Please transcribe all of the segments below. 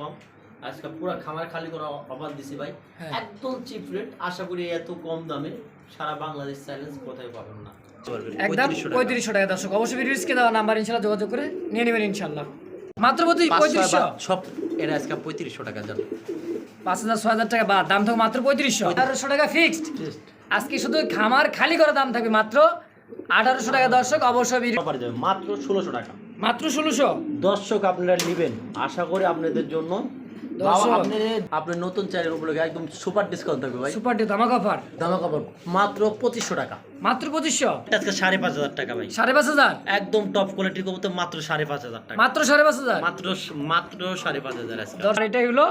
কম। আজকে পুরো খামার খালি করা অফার দিছি ভাই। হ্যাঁ। একদম চিপ রেট আশা করি এত কম দামে সারা বাংলাদেশ চ্যালেঞ্জ কোথায় পাবেন না। একদম পঁয়ত্রিশশো টাকা। দর্শক। অবশ্যই ভিডিও স্ক্রিনে দেওয়া নাম্বার ইনশাল্লাহ যোগাযোগ করে নিয়ে নেবেন ইনশাল্লাহ মাত্র পঁয়ত্রিশ পঁয়ত্রিশশো? সব এটা আজকে পঁয়ত্রিশশো টাকা যাবে পাঁচ হাজার ছয় হাজার টাকা বাদ। দাম থাকবে মাত্র পঁয়ত্রিশশো। আঠারোশো টাকা ফিক্সড আজকে শুধু খামার খালি করা দাম থাকবে মাত্র আঠারোশো টাকা দর্শক। অবশ্যই মাত্র ষোলোশো টাকা। মাত্র ষোলোশো? দর্শক আপনারা নেবেন। আশা করি আপনাদের জন্য। আপনার নতুন চ্যানেল উপলক্ষে একদম সুপার ডিসকাউন্ট থাকবে ভাই। সুপার ধামাক অফার কাপড় মাত্র পঁচিশশো টাকা। মাত্র পঁচিশশো? আজকে সাড়ে পাঁচ হাজার টাকা ভাই। সাড়ে পাঁচ হাজার? একদম টপ কোয়ালিটির কবুতর মাত্র সাড়ে পাঁচ হাজার টাকা। মাত্র সাড়ে পাঁচ হাজার? মাত্র মাত্র সাড়ে পাঁচ হাজার আজকে। এটাই হলো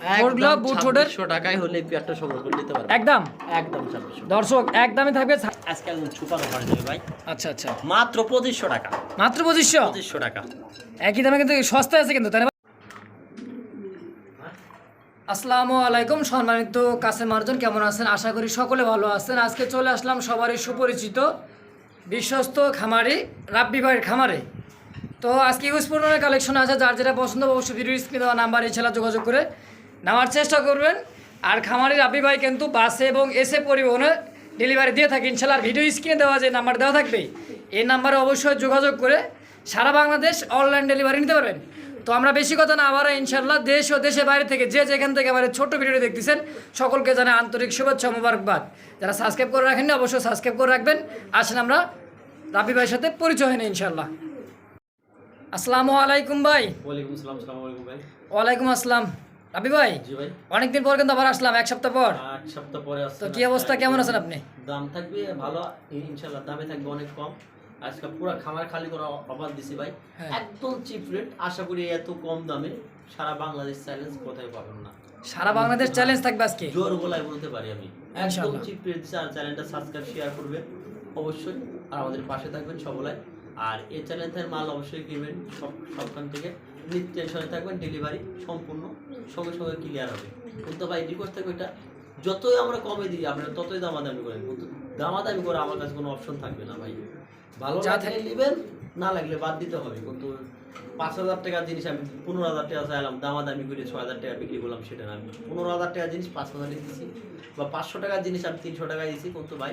Gold glove, boot hood-এর- টাকায় হলে পেয়ারটা সংগ্রহ করে নিতে পারবেন। একদম। একদম ছাব্বিশশো। দর্শক একদমই থাকবে আজকে একদম সুপার অফার দেবে ভাই। আচ্ছা আচ্ছা। মাত্র পঁচিশশো টাকা। মাত্র পঁচিশশো? পঁচিশশো টাকা। একই দামে কিন্তু সস্তায় আছে কিন্তু তাই না আসসালামু আলাইকুম সম্মানিত কাছে মার্জন কেমন আছেন? আশা করি সকলে ভালো আছেন। আজকে চলে আসলাম সবারই সুপরিচিত বিশ্বস্ত খামারি রাব্বি ভাইয়ের খামারে। তো আজকে ইউজ পরিমাণের কালেকশন আছে যার যেটা পছন্দ অবশ্যই ভিডিও স্ক্রিনে দেওয়া নাম্বার এছাড়া যোগাযোগ করে নেওয়ার চেষ্টা করবেন। আর খামারি রাব্বি ভাই কিন্তু বাসে এবং এসে পরিবহনে ডেলিভারি দিয়ে থাকে। ইনশাল্লাহ আর ভিডিও স্ক্রিনে দেওয়া যে নাম্বার দেওয়া থাকবে এই নাম্বারে অবশ্যই যোগাযোগ করে সারা বাংলাদেশ অনলাইন ডেলিভারি নিতে পারবেন। তো আমরা বেশি কথা না আবার ইনশাল্লাহ দেশ ও দেশের বাইরে থেকে যে যেখান থেকে আমার এই ছোট্ট ভিডিওটি দেখতেছেন সকলকে জানাই আন্তরিক শুভেচ্ছা মোবারকবাদ। যারা সাবস্ক্রাইব করে রাখেননি অবশ্যই সাবস্ক্রাইব করে রাখবেন। আসেন আমরা রাবি ভাইয়ের সাথে পরিচয় হয়নি ইনশাল্লাহ। আসসালামু আলাইকুম ভাই। ওয়ালাইকুম আসসালাম সালাম আলাইকুম ভাই। ওয়ালাইকুম আসসালাম। রাবি ভাই জি ভাই। অনেকদিন পর কিন্তু আবার আসলাম এক সপ্তাহ পর। আট সপ্তাহ পরে আসছে তো কি অবস্থা কেমন আছেন আপনি? দাম থাকবে ভালো ইনশাল্লাহ দামে থাকবে অনেক কম। আজকে পুরো খামার খালি করা অফার দিছি ভাই। হ্যাঁ। একদম চিপ রেট আশা করি এত কম দামে সারা বাংলাদেশ চ্যালেঞ্জ কোথায় পাবেন না। সারা বাংলাদেশ চ্যালেঞ্জ থাকবে আজকে? জোর গলায় বলতে পারি আমি। একদম ইনশাআল্লাহ। চিপ রেট আর চ্যানেলটা সাবস্ক্রাইব শেয়ার করবেন অবশ্যই। আর আমাদের পাশে থাকবেন সকলাই আর এই চ্যানেলের মাল অবশ্যই কিনবেন সব সবখান থেকে। নিত্য টেনশনে থাকবেন ডেলিভারি সম্পূর্ণ সঙ্গে সঙ্গে ক্লিয়ার হবে। কিন্তু ভাই রিকোয়েস্ট থাকবে এটা? যতই আমরা কমে দিই আপনারা ততই দামাদামি করেন কিন্তু দামাদামি করে আমার কাছে কোনো অপশন থাকবে না ভাই। ভালো যা লাগলে নেবেন না লাগলে বাদ দিতে হবে। কিন্তু পাঁচ হাজার টাকার জিনিস আমি পনেরো হাজার টাকা চাইলাম দামাদামি করে ছয় হাজার টাকা বিক্রি করলাম সেটা না। আমি পনেরো হাজার টাকার জিনিস পাঁচ হাজার দিয়েছি বা পাঁচশো টাকার জিনিস আমি তিনশো টাকায় দিয়েছি কিন্তু ভাই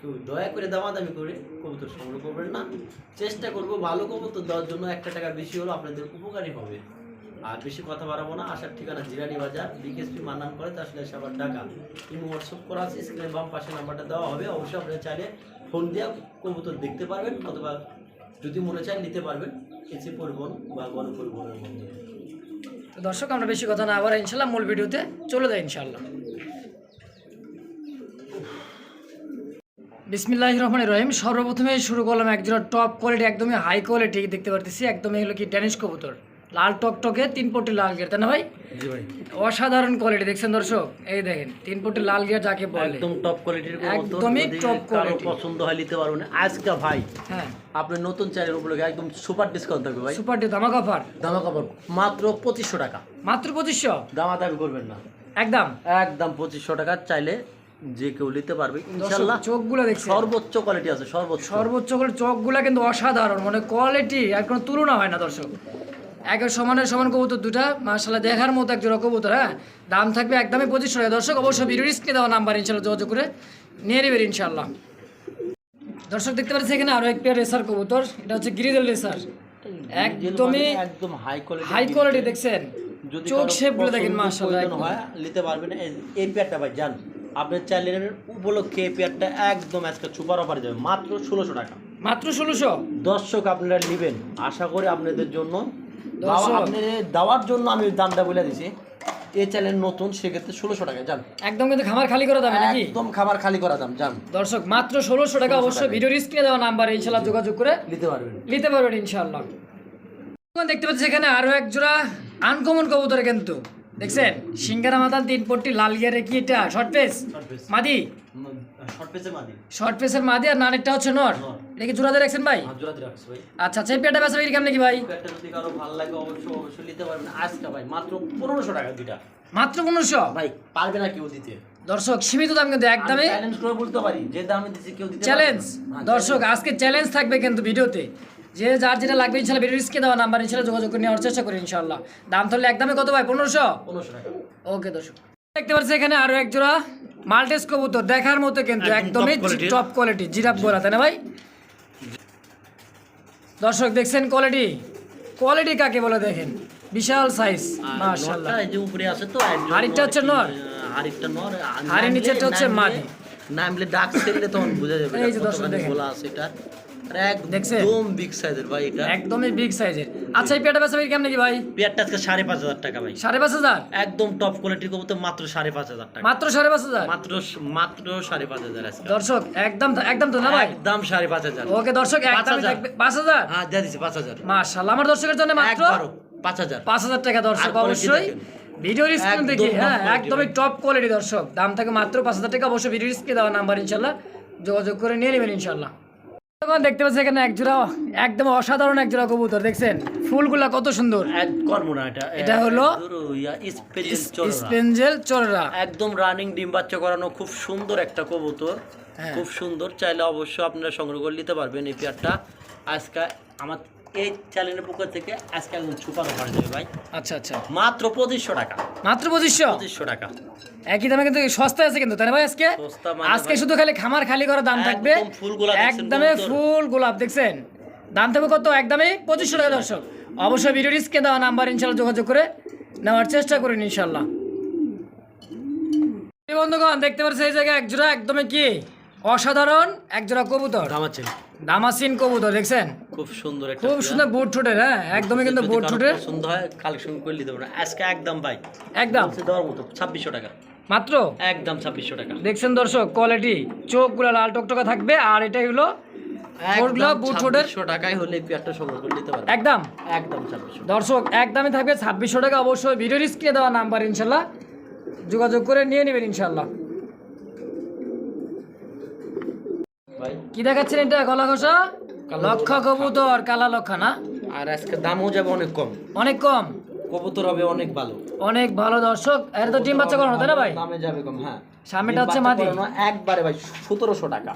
কেউ দয়া করে দামাদামি করে কবুতর সংগ্রহ করবেন না। চেষ্টা করব ভালো কবুতর দেওয়ার জন্য। একটা টাকা বেশি হলো আপনাদের উপকারী হবে। আর বেশি কথা বাড়াবো না। আসার ঠিকানা জিরানি বাজার, বিকেএসপি মান্নান করে আসলে সবার টাকা ইমো হোয়াটসঅ্যাপ করা আছে স্ক্রিনের বাম পাশে নাম্বারটা দেওয়া হবে। অবশ্যই আপনারা চাইলে ফোন দিয়ে কবুতর দেখতে পারবেন অথবা যদি মনে চায় নিতে পারবেন। এসি পরিবহন বা গণ পরিবহনের মধ্যে। দর্শক, আমরা বেশি কথা না আবার ইনশাল্লাহ মূল ভিডিওতে চলে যাই ইনশাল্লাহ বিসমিল্লাহ রহমান রহিম। সর্বপ্রথমে শুরু করলাম একজোড়া টপ কোয়ালিটি একদমই হাই কোয়ালিটি দেখতে পারতেছি। একদমই হলো কি ড্যানিশ কবুতর? লাল টকটকে তিন পটি লাল গিয়ার তাই না ভাই? জি ভাই। অসাধারণ কোয়ালিটি দেখছেন দর্শক? এই দেখেন তিন পটি লাল গিয়ার যাকে বলে। একদম টপ কোয়ালিটির একদমই top quality। পছন্দ হয় নিতে পারবেন। আজকে ভাই হ্যাঁ। আপনার নতুন চ্যানেল উপলক্ষে একদম সুপার ডিসকাউন্ট থাকবে ভাই। সুপার ডি ধামাক অফার দামা কাপড় মাত্র পঁচিশশো টাকা। মাত্র পঁচিশশো? দামাদামি করবেন না। একদম? একদম পঁচিশশো টাকা চাইলে যে কেউ নিতে পারবে দর্শক ইনশাল্লাহ চোখগুলো দেখছেন। সর্বোচ্চ কোয়ালিটি আছে সর্বোচ্চ। সর্বোচ্চ চোখগুলা কিন্তু অসাধারণ মানে কোয়ালিটি আর কোনো তুলনা হয় না দর্শক। একের সমানের সমান কবুতর দুটা। মার্শাল্লাহ দেখার মতো এক জোড়া কবুতর হ্যাঁ? দাম থাকবে একদমই পঁচিশশো টাকা। দর্শক অবশ্যই ভিডিও স্ক্রিনে দেওয়া নাম্বার ইনশাল্লাহ যোগাযোগ করে নিয়ে নেবেন ইনশাল্লাহ দর্শক দেখতে পাচ্ছি এখানে আরও এক পেয়ার রেসার কবুতর। এটা হচ্ছে গ্রিজেল রেসার একদমই একদম হাই কোয়ালিটি হাই কোয়ালিটি দেখছেন? চোখ শেপগুলো দেখেন মার্শাল্লাহ হয় নিতে পারবেন। এই- পেয়ারটা ভাই জান আপনার চ্যানেলের উপলক্ষে এই পেয়ারটা একদম আজকে সুপার অফার যাবে মাত্র ষোলোশো টাকা। মাত্র ষোলোশো? দর্শক আপনারা নেবেন। আশা করি আপনাদের জন্য দেওয়ার জন্য আমি দামটা বলে দিছি। এই চ্যানেল নতুন সেক্ষেত্রে ষোলোশো টাকা যান। একদম কিন্তু খামার খালি করে দামে নাকি? একদম খাবার খালি করা দাম যান। দর্শক মাত্র ষোলোশো টাকা অবশ্যই ভিডিও স্ক্রিনে দেওয়া নাম্বার ইনশাল্লাহ যোগাযোগ করে নিতে পারবেন। নিতে পারবেন ইনশাআল্লাহ। এখন দেখতে পাচ্ছি এখানে আরও এক জোড়া আনকমন কবুতর কিন্তু। দেখছেন? সিঙ্গারা মাতাল তিন পট্টি লাল গিয়ারে কি এটা? শর্ট পেস মাদি? শর্ট পেসে মাদি। শর্ট পেসের মাদি আর নানেরটা হচ্ছে নর। এটা কি জোড়াতে রাখছেন ভাই? জোড়াতে রাখছি ভাই। আচ্ছা আচ্ছা বেচা বিক্রি কেমন কি ভাই? একটা যদি কারও ভালো লাগে অবশ্যই অবশ্যই নিতে পারবেন। আজকে ভাই মাত্র পনেরোশো টাকা দুইটা। মাত্র পনেরোশো? ভাই পারবে না কেউ দিতে। দর্শক সীমিত দাম কিন্তু একদমই চ্যালেঞ্জ করে বলতে পারি যে দামে কেউ দিতে চ্যালেঞ্জ। হ্যাঁ, দর্শক আজকে চ্যালেঞ্জ থাকবে কিন্তু ভিডিওতে। যে যার যেটা লাগবে ইনশাল্লাহ ভিডিও রিস্কে দেওয়া নাম্বার ইনশাল্লাহ যোগাযোগ করে নেওয়ার চেষ্টা করি ইনশাল্লাহ। দাম তাহলে একদমে কত ভাই পনেরোশো? পনেরোশো টাকা। ওকে দর্শক। দেখতে পাচ্ছি এখানে আরও এক জোড়া মাল্টেস কবুতর দেখার মতো কিন্তু একদমই টপ কোয়ালিটি জিরাফ গোলা তাই না ভাই দর্শক দেখছেন কোয়ালিটি কোয়ালিটি কাকে বলে দেখেন বিশাল সাইজ মাশাআল্লাহ এই যে উপরে আছে তো হাড়িটা হচ্ছে নর? হাড়িটা নর আর হাড়ির নামলে- হচ্ছে মাদি। নামলে ডাক ছেড়লে তখন বোঝা যাবে এই যে দর্শক দেখেন। গোলা আছে এটা? একদম বিগ সাইজের ভাই এটা। একদমই বিগ সাইজের আচ্ছা এই পেয়ারটা বেচা কেমন কি ভাই? পেয়ারটা আজকে সাড়ে পাঁচ হাজার টাকা ভাই। সাড়ে পাঁচ হাজার? একদম টপ কোয়ালিটির কবুতর মাত্র সাড়ে পাঁচ হাজার টাকা। মাত্র সাড়ে পাঁচ হাজার? মাত্র মাত্র সাড়ে পাঁচ হাজার আজকে। দর্শক একদম একদম তো না ভাই? একদম সাড়ে পাঁচ হাজার। ওকে দর্শক একদম পাঁচ হাজার? হ্যাঁ দিয়ে দিচ্ছি পাঁচ হাজার। মাশাআল্লাহ আমার দর্শকের জন্য মাত্র পাঁচ হাজার। পাঁচ হাজার টাকা দর্শক অবশ্যই দেখেন। ভিডিওর স্ক্রিন দেখি হ্যাঁ একদমই টপ কোয়ালিটি দর্শক। দাম থাকে মাত্র পাঁচ হাজার টাকা অবশ্যই ভিডিওর স্ক্রিনে দেওয়া নাম্বার ইনশাল্লাহ যোগাযোগ করে নিয়ে নেবেন ইনশাল্লাহ তখন দেখতে পাচ্ছি এখানে এক জোড়া একদম অসাধারণ এক জোড়া কবুতর দেখছেন? ফুলগুলা কত সুন্দর। না এটা এটা হলো স্পেঞ্জেল চোররা। একদম রানিং ডিম বাচ্চা করানো খুব সুন্দর একটা কবুতর। হ্যাঁ। খুব সুন্দর চাইলে অবশ্যই আপনারা সংগ্রহ করে নিতে পারবেন এই পেয়ারটা। আজকে আমার এই চ্যানেলের পক্ষ থেকে আজকে একদম দেবে ভাই। আচ্ছা আচ্ছা। মাত্র পঁচিশশো টাকা। মাত্র পঁচিশশো? পঁচিশশো টাকা। একই দামে কিন্তু সস্তায় আছে কিন্তু তাই না ভাই আজকে? আজকে শুধু খালি খামার খালি করা দাম থাকবে। ফুল গোলাপ একদমে ফুল গোলাপ দেখছেন। দাম থাকবে কত? একদমই পঁচিশশো টাকা দর্শক। অবশ্যই ভিডিও রিস্কে দেওয়া নাম্বার ইনশাল্লাহ যোগাযোগ করে নেওয়ার চেষ্টা করুন ইনশাল্লাহ বন্ধুগণ দেখতে পাচ্ছি এই জায়গায় একজোড়া একদমই কি? অসাধারণ একজোড়া কবুতর। আমার দামাচ্ছেন। দামাসিন কবুতর দেখছেন? খুব সুন্দর একটা খুব সুন্দর বুট হ্যাঁ? একদমই কিন্তু বুট পছন্দ হয় কালেকশন করে নিতে পারবেন আজকে একদম ভাই। একদম? দেওয়ার মতো ছাব্বিশশো টাকা। মাত্র? একদম ছাব্বিশশো টাকা। দেখছেন দর্শক কোয়ালিটি চোখগুলো লাল টকটকা থাকবে আর এটাই হলো একদম একদম? দর্শক একদমই থাকবে ছাব্বিশশো টাকা। অবশ্যই ভিডিও স্ক্রিনে দেওয়া নাম্বার ইনশাল্লাহ। যোগাযোগ করে নিয়ে নেবেন ইনশাল্লাহ ভাই কি দেখাচ্ছেন এটা? গলা ঘষা? লক্ষ। কবুতর কালা লক্ষা না? আর আজকে দামও যাবে অনেক কম। অনেক কম? কবুতর হবে অনেক ভালো। অনেক ভালো দর্শক। এর তো ডিম বাচ্চা করানো তাই না ভাই? দামে যাবে কম হ্যাঁ। সামনেটা হচ্ছে মাদি। একবারে ভাই সতেরোশো টাকা।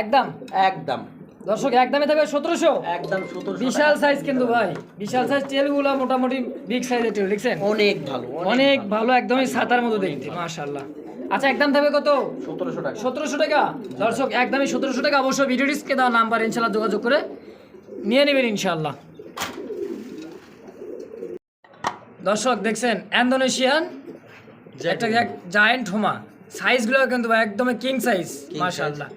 একদম? একদম। দর্শক একদমই থাকবে সতেরোশো। একদম সতেরোশো বিশাল সাইজ কিন্তু ভাই। বিশাল সাইজ টেলগুলো মোটামুটি বিগ সাইজের টেল দেখছেন? অনেক ভালো অনেক ভালো। একদমই ছাতার মতো দেখতে মাশাল্লাহ আচ্ছা একদম থাকবে কত? সতেরোশো টাকা। সতেরোশো টাকা? দর্শক একদমই সতেরোশো টাকা। অবশ্যই ভিডিও ডিস্কে দেওয়া নাম্বার ইনশাল্লাহ যোগাযোগ করে নিয়ে নেবেন ইনশাল্লাহ দর্শক দেখছেন ইন্দোনেশিয়ান একটা জায়েন্ট হোমা সাইজগুলো কিন্তু একদম কিং সাইজ মাশাআল্লাহ।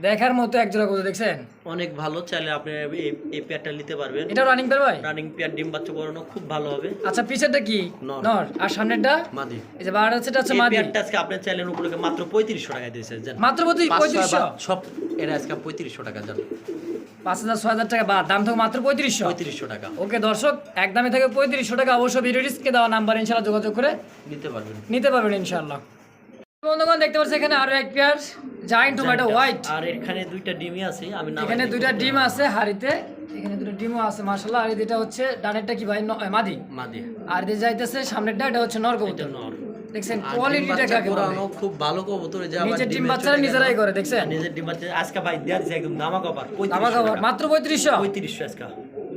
দেখার মতো এক জোড়া কত দেখছেন? অনেক ভালো চাইলে আপনি এই- পেয়ারটা নিতে পারবেন। এটা রানিং পেয়ার ভাই? রানিং পেয়ার ডিম বাচ্চা করানো খুব ভালো হবে। আচ্ছা পিছেরটা কি? নর। আর সামনেরটা? মাদি। এই যে হচ্ছে হচ্ছে এই মাদি। পেয়ারটা আজকে আপনার চ্যানেল উপলক্ষে মাত্র পঁয়ত্রিশশো টাকায় দিয়েছে মাত্র প্রতি পাঁচ ছয় পঁয়ত্রিশশো? বাদ সব এটা আজকে পঁয়ত্রিশশো টাকা জান। পাঁচ হাজার ছয় হাজার টাকা বাদ। দাম থাকে মাত্র পঁয়ত্রিশশো। পঁয়ত্রিশশো টাকা। ওকে দর্শক একদমই থাকে পঁয়ত্রিশশো টাকা। অবশ্যই ভিডিও ডিসকে দেওয়া নাম্বার ইনশাল্লাহ যোগাযোগ করে নিতে পারবেন। নিতে পারবেন ইনশাল্লাহ বন্ধুগণ দেখতে পাচ্ছি এখানে আরও এক পেয়ার টমেটো হোয়াইট আর এখানে দুইটা ডিমই আছে আমি এখানে দুইটা ডিম আছে হাড়িতে এখানে দুটো ডিমও আছে মাশাল্লাহ আর এটা হচ্ছে ডানেরটা কি ভাই? মাদি? মাদি। আর যাইতেছে সামনেরটা এটা হচ্ছে নর কবুতর। নর। দেখছেন কোয়ালিটিটা কাকে বলে? খুব ভালো কবুতর যে নিজের ডিম বাচ্চারা নিজেরাই করে দেখছেন? নিজের ডিম বাচ্চা আজকে ভাই দিচ্ছে একদম দামা মাত্র পঁয়ত্রিশশো? পঁয়ত্রিশশো আজকে।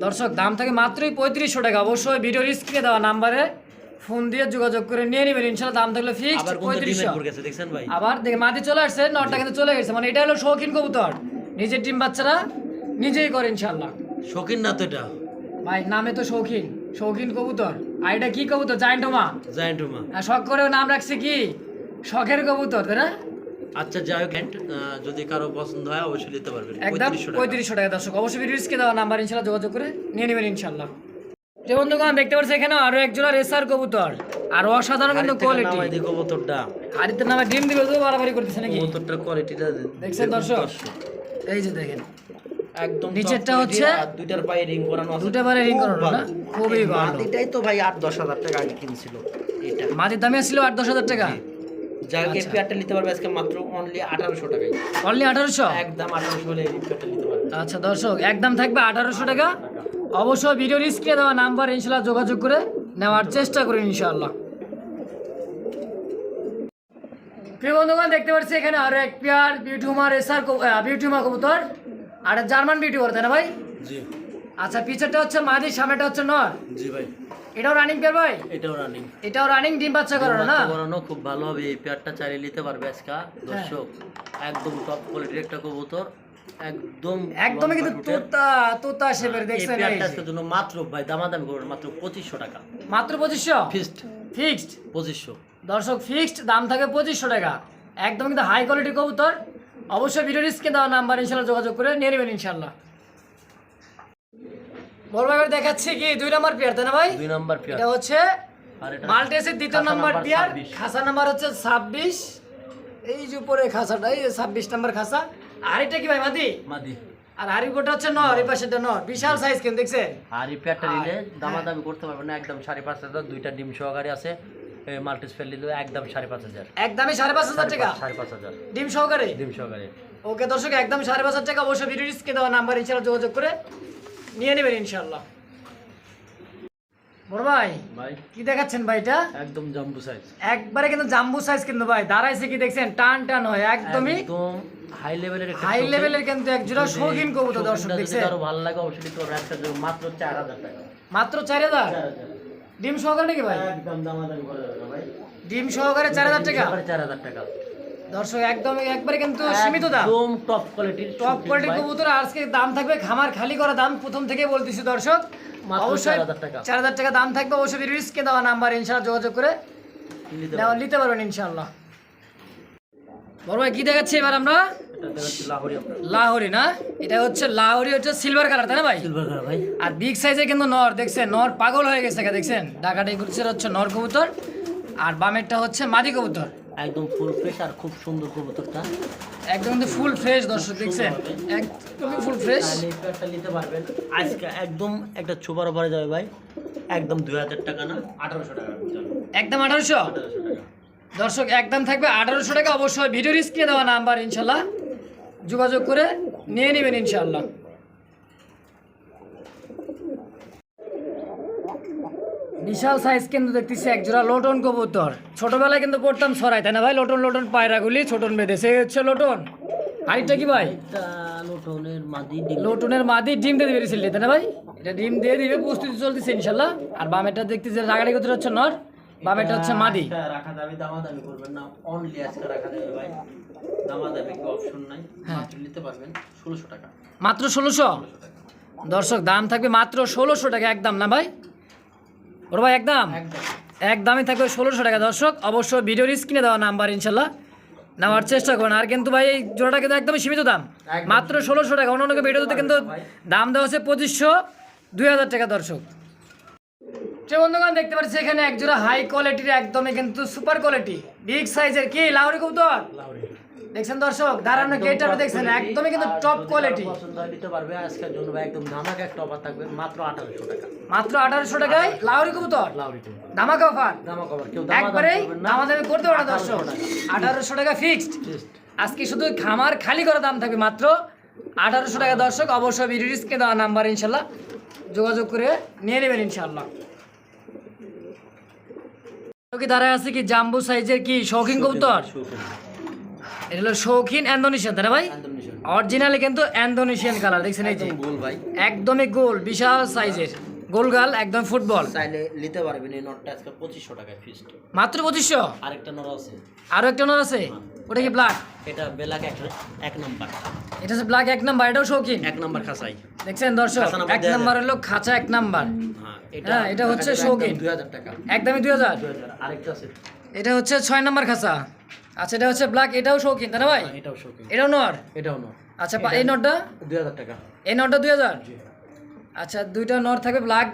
দর্শক দাম থাকে মাত্রই পঁয়ত্রিশশো টাকা। অবশ্যই ভিডিও স্ক্রিনে দেওয়া নাম্বারে ফোন দিয়ে যোগাযোগ করে নিয়ে নেবেন ইনশাল্লাহ দাম থাকলে ফিক্সড পঁয়ত্রিশশো। ডিমের গেছে দেখছেন ভাই? আবার দেখে মাটি চলে আসছে নটটা কিন্তু চলে গেছে মানে এটা হলো শৌখিন কবুতর। নিজের টিম বাচ্চারা নিজেই করে ইনশাল্লাহ। শৌখিন না তো এটা? ভাই নামে তো শৌখিন শৌখিন কবুতর। আর এটা কি কবুতর? জাইন্টোমা জায়ান্ট রুমা আর শখ করেও নাম রাখছে কি? শখের কবুতর তাই না? আচ্ছা যাই হোক যদি কারও পছন্দ হয় অবশ্যই নিতে পারবেন। একদম 3500 টাকা। পঁয়ত্রিশশো টাকা দর্শক অবশ্যই স্ক্রিনে দেওয়া নাম্বার ইনশাল্লাহ যোগাযোগ করে নিয়ে নেবেন ইনশাল্লাহ। যে বন্ধুগণ দেখতে পাচ্ছি এখানে আরও এক জোড়া রেসার কবুতর আর অসাধারণ কিন্তু কোয়ালিটি নামাই কবুতরটা। হাড়িতে নামে ডিম দিবে তো বাড়াবাড়ি করতেছে নাকি? কবুতরটার কোয়ালিটিটা দেখছেন দর্শক? এই যে দেখেন। একদম নিচেরটা হচ্ছে দুইটার পায়ে রিং করানো আছে। বারে ring খুব করানো না? খুবই এই ভালো। মাটিটাই তো ভাই আট দশ হাজার টাকা আগে কিনছিল। এটা। মাটির দামে ছিল আট দশ হাজার টাকা। যার এই আচ্ছা। নিতে পারবে আজকে মাত্র অনলি আঠারোশো টাকায়। অনলি আঠারোশো? একদম আঠারোশো হলে এই নিতে পারবে। আচ্ছা দর্শক একদম থাকবে আঠারোশো টাকা। অবশ্যই ভিডিওর স্ক্রিনে দেওয়া নাম্বার ইনশাল্লাহ যোগাযোগ করে নেওয়ার চেষ্টা করুন ইনশাল্লাহ। প্রিয় বন্ধুগণ দেখতে পাচ্ছি এখানে আরও এক পেয়ার বিউটিউমার এসার বিউটিউমা কবুতর। আর জার্মান বিউটিউমার তাই না ভাই? জি। আচ্ছা পিছেরটা হচ্ছে মাদি সামনেটা হচ্ছে নর। জি ভাই। এটাও রানিং পেয়ার ভাই? এটাও রানিং এটাও রানিং ডিম বাচ্চা করানো না? করানো খুব ভালো হবে। এই পেয়ারটা চালিয়ে নিতে পারবে আজকা দর্শক। একদম টপ কোয়ালিটির একটা কবুতর। একদম একদমই কিন্তু তোতা তোতা শেপের দেখছেন এই জন্য মাত্র ভাই দামাদামি মাত্র পঁচিশশো টাকা। মাত্র পঁচিশশো? ফিক্সড ফিক্সড পঁচিশশো। দর্শক ফিক্সড দাম থাকে পঁচিশশো টাকা। একদম কিন্তু হাই কোয়ালিটি কবুতর। অবশ্যই ভিডিও রিস্কে দেওয়া নাম্বার ইনশাল্লাহ যোগাযোগ করে নিয়ে নেবেন ইনশাল্লাহ বড় ভাই দেখাচ্ছে কি? দুই নম্বর পেয়ার তাই না ভাই? দুই নাম্বার পেয়ার এটা হচ্ছে মাল্টেসের দ্বিতীয় নাম্বার পেয়ার খাসা নাম্বার হচ্ছে ছাব্বিশ। এই যে উপরে খাসাটা এই ছাব্বিশ নাম্বার খাসা। আর এটা কি ভাই মাদি? মাদি। আর হারিকোটা হচ্ছে নর এই পাশেটা নর। বিশাল সাইজ কেন দেখছেন? পেয়ারটা আর- নিলে হ্যাঁ। দামাদামি করতে পারবেন না একদম সাড়ে পাঁচ হাজার দুইটা ডিম সহকারে আছে। মাল্টিস ফেল নিলে একদম সাড়ে পাঁচ হাজার। একদমই সাড়ে পাঁচ হাজার টাকা? সাড়ে পাঁচ হাজার। ডিম সহকারে? ডিম সহকারে। ওকে দর্শক একদম সাড়ে পাঁচ হাজার টাকা অবশ্যই ভিডিও রিস্কে দেওয়া নাম্বার ইনশাল্লাহ যোগাযোগ করে নিয়ে নেবেন ইনশাল্লাহ বড় ভাই কি দেখাচ্ছেন ভাই এটা? একদম জাম্বু সাইজ একবারে কিন্তু জাম্বু সাইজ কিন্তু ভাই দাঁড়াইছে কি দেখছেন? টান টান হয় একদমই। একদম হাই লেভেলের হাই লেভেলের কিন্তু এক জোড়া শৌখিন কবুতর দর্শক শৌখিনটা যদি ভালো লাগে অবশ্যই নিতে একটা জন্য মাত্র চার হাজার টাকা। মাত্র চার হাজার? চার হাজার। ডিম সহকারে নাকি ভাই? একদম দামাদামি করে ভাই। ডিম সহকারে চার হাজার টাকা? চার হাজার টাকা। দর্শক একদম একবারে কিন্তু সীমিত দাম। একদম টপ কোয়ালিটির টপ কোয়ালিটির কবুতর আজকে দাম থাকবে খামার খালি করা দাম প্রথম থেকে বলতেছি দর্শক। অবশ্যই 4,000 চার হাজার টাকা দাম থাকবে অবশ্যই রিস্কে দেওয়া নাম্বার ইনশাল্লাহ যোগাযোগ করে নিতে পারবেন। ইনশাল্লাহ বড় ভাই কি দেখাচ্ছি এবার আমরা? লাহোরি লাহোরি না? এটা হচ্ছে লাহোরি হচ্ছে সিলভার কালার তাই না ভাই? সিলভার কালার ভাই। আর বিগ সাইজে কিন্তু নর দেখছেন? নর পাগল হয়ে গেছে দেখছেন? ডাকাটাই করছে হচ্ছে নর কবুতর। আর বামেরটা হচ্ছে মাদি কবুতর। একদম ফুল ফ্রেশ আর খুব সুন্দর কবুতরটা। একদম ফুল ফ্রেশ দর্শক দেখছেন? একদমই ফুল ফ্রেশ নিতে পারবেন। আজকে একদম একটা ছোবার ওপরে যাবে ভাই। একদম দুই হাজার টাকা না? আঠারোশো টাকা। একদম আঠারোশো? দর্শক একদম থাকবে আঠারোশো টাকা। অবশ্যই ভিডিও স্ক্রিনে দেওয়া নাম্বার ইনশাল্লাহ। যোগাযোগ করে নিয়ে নেবেন ইনশাল্লাহ। বিশাল সাইজ কিন্তু দেখতেছি একজোড়া লোটন কবুতর। ছোটবেলায় কিন্তু পড়তাম সরাই তাই না ভাই? লোটন লোটন পায়রাগুলি ছোটন বেঁধে। সে হচ্ছে লোটন। আরেকটা কি ভাই? লোটনের মাদি ডিম। দিয়ে দিবে তাই না ভাই? এটা ডিম দিয়ে দিবে প্রস্তুতি চলতেছে ইনশাল্লাহ। আর বামেরটা দেখতেছি রাগাড়ি কত হচ্ছে নর বামেরটা হচ্ছে মাদি। এটা রাখা যাবে দামাদামি করবেন না। অনলি আজকে রাখা ভাই। দামাদামি কি অপশন নাই। হ্যাঁ। মাত্র নিতে পারবেন টাকা। মাত্র ষোলোশো? দর্শক দাম থাকবে মাত্র ষোলোশো টাকা একদম না ভাই? ওর ভাই একদম? একদম। একদমই থাকবে ষোলোশো টাকা। দর্শক অবশ্যই ভিডিওর স্ক্রিনে দেওয়া নাম্বার ইনশাল্লাহ নেওয়ার চেষ্টা করুন আর কিন্তু ভাই এই জোড়াটা কিন্তু একদমই সীমিত দাম। মাত্র ষোলোশো টাকা। অন্য অন্য ভিডিওতে কিন্তু দাম দেওয়া হচ্ছে পঁচিশশো দুই হাজার টাকা দর্শক। যে বন্ধুগণ দেখতে পাচ্ছি এখানে এক জোড়া হাই কোয়ালিটির একদমই কিন্তু সুপার কোয়ালিটি বিগ সাইজের কি? লাউরি কবুতর? দেখছেন দর্শক? দাঁড়ানো গেটটা দেখছেন একদমই কিন্তু টপ কোয়ালিটি পছন্দ হয় নিতে পারবে। আজকের জন্য একদম ধামাকা একটা অফার থাকবে মাত্র আঠারোশো টাকা। মাত্র আঠারোশো টাকায় লাউরি কবুতর? লাহোরি কবুতর। ধামাকা অফার দামা কভার কেউ না। দামাদামি করতে পারে দর্শক। 1800 টাকা। ফিক্সড আজকে শুধু খামার খালি করা দাম থাকবে মাত্র আঠারোশো টাকা দর্শক। অবশ্যই রিস্কে দেওয়া নাম্বার ইনশাল্লাহ। যোগাযোগ করে নিয়ে নেবেন ইনশাল্লাহ। কি দাঁড়ায় আছে কি? জাম্বু সাইজের কি? শৌখিন কবুতর। এটা হলো শৌখিন ইন্দোনেশিয়ান তাই না ভাই? অরিজিনালি কিন্তু ইন্দোনেশিয়ান কালার দেখছেন এই যে। গোল ভাই। একদমই গোল বিশাল সাইজের গোলগাল একদম ফুটবল চাইলে নিতে পারবেন এই নটটা আজকে পঁচিশশো টাকায় ফিক্সড মাত্র পঁচিশশো? আরেকটা নট আছে। আরও একটা নর আছে? ওটা কি ব্ল্যাক এটা বেলাক এক এক নাম্বার এটা হচ্ছে ব্ল্যাক এক নাম্বার এটাও শৌখিন। এক নাম্বার খাসাই। দেখছেন দর্শক এক নাম্বার হলো খাঁচা এক নাম্বার হ্যাঁ হ্যাঁ, এটা হচ্ছে শৌখিন। দুই হাজার টাকা। একদমই দুই হাজার। দুই হাজার আরেকটা আছে। এটা হচ্ছে ছয় নাম্বার খাঁচা। আচ্ছা এটা হচ্ছে ব্ল্যাক এটাও শৌখিন তাই না ভাই? হ্যাঁ, এটাও শৌখিন। এটাও নর? এটাও নট আচ্ছা এই নটটা? দুই হাজার টাকা। এই নটটা দুই হাজার? আচ্ছা দুইটা নর থাকবে ব্ল্যাক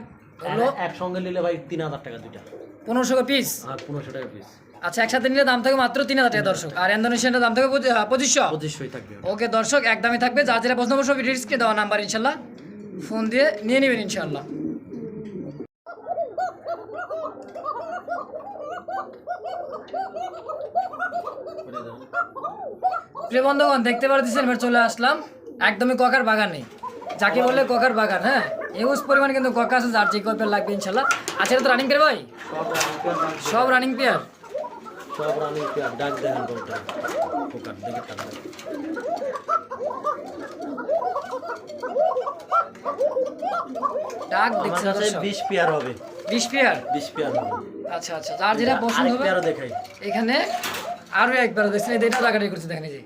হলো একসঙ্গে নিলে ভাই তিন হাজার টাকা দুইটা। পনেরোশো পিস আর পনেরোশো টাকা পিস আচ্ছা একসাথে নিলে দাম থাকবে মাত্র তিন হাজার টাকা দর্শক। আর ইন্দোনেশিয়ানটা দাম থাকবে আহ, পঁচিশশো। পঁচিশশোই থাকবে। ওকে দর্শক একদমই থাকবে। যার যেটা পছন্দ অবশ্যই ভিডিওসকে দেওয়া নাম্বার ইনশাল্লাহ। ফোন দিয়ে নিয়ে নেবেন ইনশাল্লাহ। প্রিয় বন্ধুগণ দেখতে পারতেছেন এবার চলে আসলাম। একদমই ককার বাগানে। যাকে বলে ককার বাগান হ্যাঁ? ইউজ পরিমাণে কিন্তু ককা আছে যার যে কপের লাগবে ইনশাল্লাহ। আচ্ছা এটা তো রানিং করে ভাই? সব রানিং পেয়ার সব রানিং পেয়ার পেয়ার ডাক দেখেন দেখে ডাক আমার দেখছেন কাছে দর্শক। বিশ পেয়ার হবে। বিশ পেয়ার? বিশ পেয়ার হবে। আচ্ছা আচ্ছা যার যেটা পছন্দ হবে দেখাই। এখানে আরও একবার দেখছেন এই এটা টাকাটাই করছে দেখেন এই যে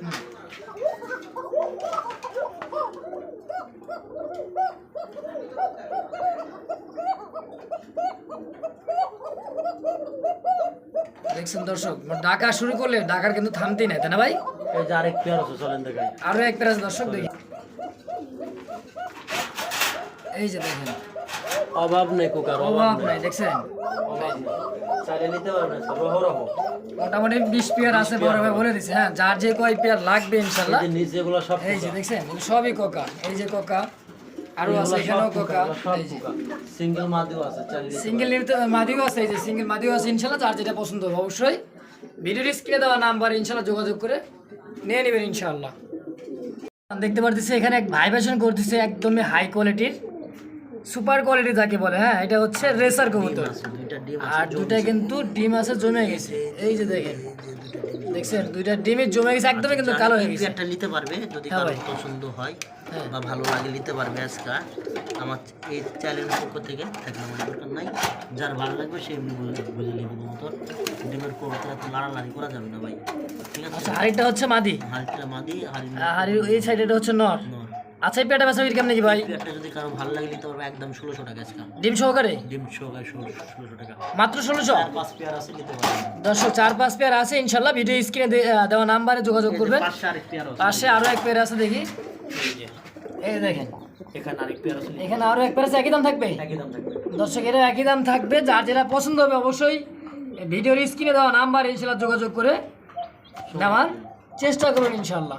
হুম। দেখছেন দর্শক ডাকা শুরু করলে ডাকার কিন্তু থামতেই নাই তাই না ভাই? এই যে আরেক পেয়ার আছে চলেন দেখাই আরও এক দর্শক দেখি। এই যে দেখেন। অভাব নেই কোকার অভাব নাই। দেখছেন? অভাব নিতে পারবেন রহ রহ। মোটামুটি বিশ পেয়ার আছে বড় ভাই বলে দিছে হ্যাঁ যার যে কয় পেয়ার লাগবে ইনশাল্লাহ সব এই যে দেখছেন সবই কোকা এই যে কোকা আরও আছে এখানেও কোকা সিঙ্গেল মাদিও আছে সিঙ্গেল মাদিও আছে এই যে সিঙ্গেল মাদিও আছে ইনশাল্লাহ যার যেটা পছন্দ হবে অবশ্যই। ভিডিওর স্ক্রিনে দেওয়া নাম্বার ইনশাল্লাহ যোগাযোগ করে নিয়ে নেবেন ইনশাল্লাহ। দেখতে পারতেছি এখানে এক ভাইব্রেশন করতেছে একদমই হাই কোয়ালিটির সুপার কোয়ালিটি যাকে বলে হ্যাঁ এটা হচ্ছে রেসার কবুতর। আর দুটা কিন্তু ডিম আছে জমে গেছে। এই যে দেখেন দেখছেন? দুইটা ডিমে জমে গেছে একদমই কিন্তু কালো হয়ে গেছে। একটা নিতে পারবে যদি হ্যাঁ কারও পছন্দ হ্যাঁ। বা ভালো লাগে নিতে পারবে আজকে। আমার এই চ্যানেলের পক্ষ থেকে থাকলে আমার দরকার নাই। যার ভালো লাগবে সে এমনি বুঝে নেবে মতো ডিমের কবুতর এত লাড়ালাড়ি করা যাবে না ভাই। ঠিক আছে? আচ্ছা আরেকটা হচ্ছে মাদি? হাড়িটা মাদি হাড়ি আর এই সাইডে হচ্ছে নর। আচ্ছা এই পেটা বেচা কেমন নাকি ভাই? একটা যদি কারও ভালো লাগে নিতে পারবে একদম ষোলোশো টাকা আজকে। ডিম সহকারে? ডিম সহকারে ষোলোশো টাকা। মাত্র ষোলোশো? পাঁচ পেয়ার আছে নিতে পারবেন দর্শক চার পাঁচ পেয়ার আছে ইনশাল্লাহ। ভিডিও স্ক্রিনে দেওয়া নাম্বারে যোগাযোগ করবেন। পাশে আরও এক পেয়ার আছে দেখি। এই দেখেন এখানে আরেক পেয়ার আছে। এখানে আরও এক পেয়ার আছে একই দাম থাকবে? একই দাম থাকবে। দর্শক এটা একই দাম থাকবে যার যেটা পছন্দ হবে অবশ্যই ভিডিওর স্ক্রিনে দেওয়া নাম্বার ইনশাল্লাহ যোগাযোগ করে নেওয়ার চেষ্টা করুন ইনশাল্লাহ